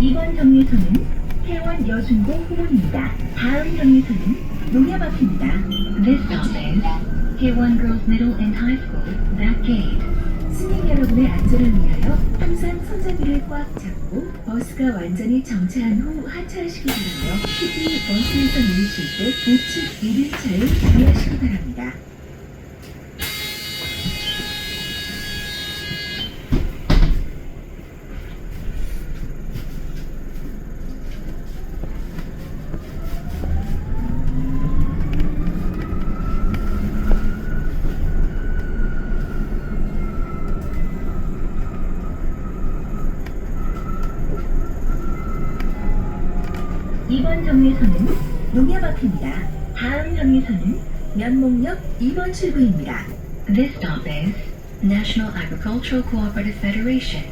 일반 여중고 호문입니다. 다음 정류소는 농협 앞입니다. This stop is K1 Girls Middle and High School, that gate. 승객 여러분의 안전을 위하여 항상 손잡이를 꽉 잡고 버스가 완전히 정차한 후 하차하시기 바라며 특히 버스에서 내리실 때 우측 1일차에 주의하시기 바랍니다. 이번 정류소는 농협 앞입니다. 다음 정류소는 면목역 2번 출구입니다. This stop is National Agricultural Cooperative Federation,